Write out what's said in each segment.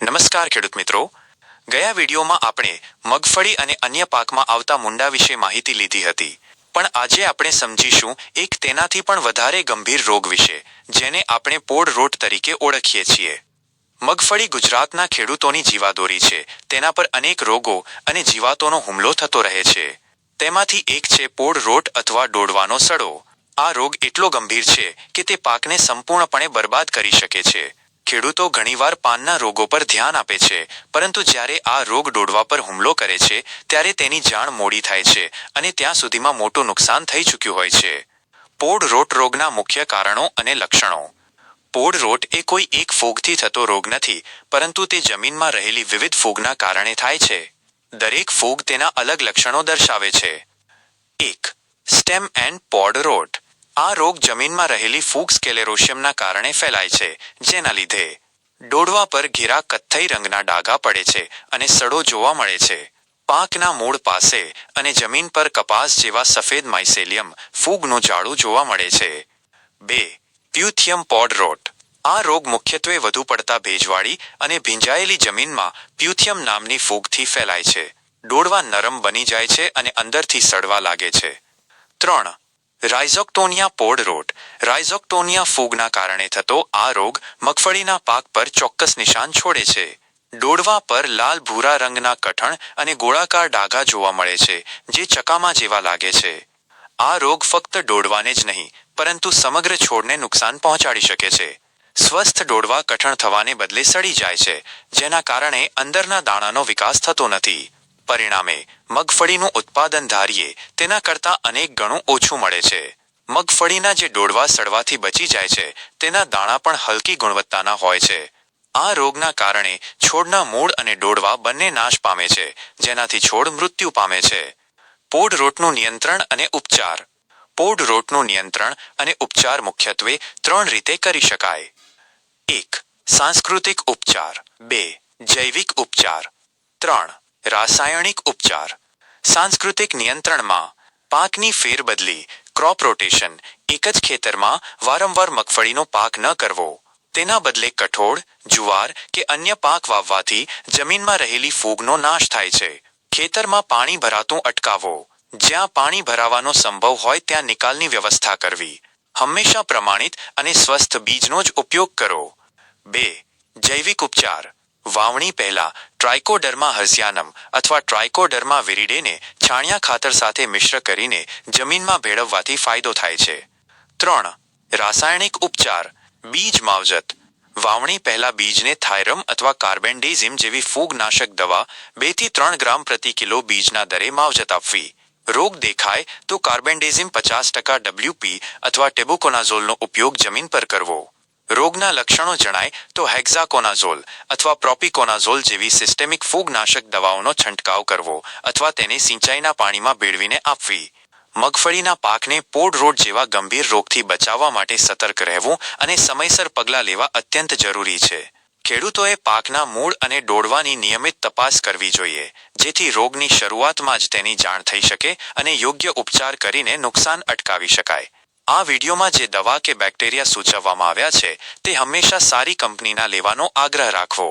નમસ્કાર ખેડૂત મિત્રો. ગયા વિડીયોમાં આપણે મગફળી અને અન્ય પાકમાં આવતા મુંડા વિશે માહિતી લીધી હતી. પણ આજે આપણે સમજીશું એક તેનાથી પણ વધારે ગંભીર રોગ વિશે, જેને આપણે પોડ રોટ તરીકે ઓળખીએ છીએ. મગફળી ગુજરાતના ખેડૂતોની જીવાદોરી છે. તેના પર અનેક રોગો અને જીવાતોનો હુમલો થતો રહે છે. તેમાંથી એક છે પોડ રોટ અથવા ડોડવાનો સડો. આ રોગ એટલો ગંભીર છે કે તે પાકને સંપૂર્ણપણે બરબાદ કરી શકે છે. ખેડૂતો ઘણીવાર પાનના રોગો પર ધ્યાન આપે છે, પરંતુ જ્યારે આ રોગ ડોડવા પર હુમલો કરે છે, ત્યારે તેની જાણ મોડી થાય છે અને ત્યાં સુધીમાં મોટું નુકસાન થઈ ચૂક્યું હોય છે. પોડ રોટ રોગના મુખ્ય કારણો અને લક્ષણો. પોડ રોટ એ કોઈ એક ફૂગથી થતો રોગ નથી, પરંતુ તે જમીનમાં રહેલી વિવિધ ફૂગના કારણે થાય છે. દરેક ફૂગ તેના અલગ લક્ષણો દર્શાવે છે. એક, સ્ટેમ એન્ડ પોડ રોટ. આ રોગ જમીનમાં રહેલી ફૂગ સ્કેલેરોશિયમના કારણે ફેલાય છે, જેના લીધે. ડોડવા પર ઘેરા કથ્થઈ રંગના ડાઘા પડે છે અને સડો જોવા મળે છે. પાકના મૂળ પાસે અને જમીન પર કપાસ જેવા સફેદ માઇસેલિયમ ફૂગનું જાડું જોવા મળે છે. બે પ્યુથિયમ પોડ રોટ આ રોગ મુખ્યત્વે વધુ પડતા ભેજવાળી અને ભીંજાયેલી જમીનમાં પ્યુથિયમ નામની ફૂગથી ફેલાય છે. ડોડવા નરમ બની જાય છે અને અંદરથી સડવા લાગે છે. ત્રણ રાઇઝોક્ટોનિયા પોડ રોટ. રાઇઝોક્ટોનિયા ફૂગના કારણે થતો આ રોગ મગફળીના પાક પર ચોક્કસ નિશાન છોડે છે. ડોડવા પર લાલ ભૂરા રંગના કઠણ અને ગોળાકાર ડાઘા જોવા મળે છે, જે ચકામા જેવા લાગે છે. આ રોગ ફક્ત ડોડવાને જ નહીં, પરંતુ સમગ્ર છોડને નુકસાન પહોંચાડી શકે છે. સ્વસ્થ ડોડવા કઠણ થવાને બદલે સડી જાય છે, જેના કારણે અંદરના દાણાનો વિકાસ થતો નથી. પરિણામે મગફળીનું ઉત્પાદન ધારીએ તેના કરતાં અનેક ગણું ઓછું મળે છે. મગફળીના જે ડોડવા સડવાથી બચી જાય છે, તેના દાણા પણ હલકી ગુણવત્તાના હોય છે. આ રોગના કારણે છોડના મૂળ અને ડોડવા બંને નાશ પામે છે, જેનાથી છોડ મૃત્યુ પામે છે. પોડ રોટનું નિયંત્રણ અને ઉપચાર. પોડ રોટનું નિયંત્રણ અને ઉપચાર મુખ્યત્વે ત્રણ રીતે કરી શકાય. એક, સાંસ્કૃતિક ઉપચાર. બે, જૈવિક ઉપચાર. ત્રણ રાસાયણિક ઉપચાર. સાંસ્કૃતિક નિયંત્રણમાં પાકની ફેરબદલી ક્રોપ રોટેશન એક જ ખેતરમાં વારંવાર મગફળીનો પાક ન કરવો. તેના બદલે કઠોળ, જુવાર કે અન્ય પાક વાવવાથી જમીનમાં રહેલી ફૂગનો નાશ થાય છે. ખેતરમાં પાણી ભરાતું અટકાવો. જ્યાં પાણી ભરાવાનો સંભવ હોય ત્યાં નિકાલની વ્યવસ્થા કરવી. હંમેશા પ્રમાણિત અને સ્વસ્થ બીજનો જ ઉપયોગ કરો. બે, જૈવિક ઉપચાર. વાવણી પહેલા ટ્રાઇકોડર્મા હર્સિયાનમ અથવા ટ્રાઇકોડર્મા વિરીડેને છાણિયા ખાતર સાથે મિશ્ર કરીને જમીનમાં ભેળવવાથી ફાયદો થાય છે. ત્રણ, રાસાયણિક ઉપચાર. બીજ માવજત. વાવણી પહેલા બીજને થાયરમ અથવા કાર્બેન્ડેઝિમ જેવી ફૂગનાશક દવા બેથી ત્રણ ગ્રામ પ્રતિ કિલો બીજના દરે માવજત આપવી. રોગ દેખાય તો કાર્બેન્ડેઝિમ પચાસ ટકા ડબલ્યુપી અથવા ટેબુકોનાઝોલનો ઉપયોગ જમીન પર કરવો. રોગના લક્ષણો જણાય તો હેક્ઝાકોનાઝોલ અથવા પ્રોપિકોનાઝોલ જેવી સિસ્ટેમિક ફૂગનાશક દવાઓનો છંટકાવ કરવો અથવા તેને સિંચાઈના પાણીમાં ભેળવીને આપવી. મગફળીના પાકને પોડ રોડ જેવા ગંભીર રોગથી બચાવવા માટે સતર્ક રહેવું અને સમયસર પગલાં લેવા અત્યંત જરૂરી છે. ખેડૂતોએ પાકના મૂળ અને ડોડવાની નિયમિત તપાસ કરવી જોઈએ, જેથી રોગની શરૂઆતમાં જ તેની જાણ થઈ શકે અને યોગ્ય ઉપચાર કરીને નુકસાન અટકાવી શકાય. આ વિડીયોમાં જે દવા કે બેક્ટેરિયા સૂચવવામાં આવ્યા છે, તે હંમેશા સારી કંપનીના લેવાનો આગ્રહ રાખવો.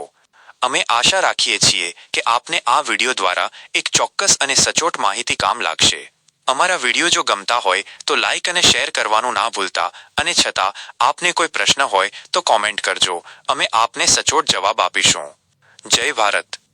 અમે આશા રાખીએ છીએ કે આપને આ વીડિયો દ્વારા એક ચોક્કસ અને સચોટ માહિતી કામ લાગશે. અમારા વીડિયો જો ગમતા હોય, તો લાઇક અને શેર કરવાનું ના ભૂલતા અને છતાં, આપને કોઈ પ્રશ્ન હોય, તો કોમેન્ટ કરજો. અમે આપને સચોટ જવાબ આપીશું. જય ભારત.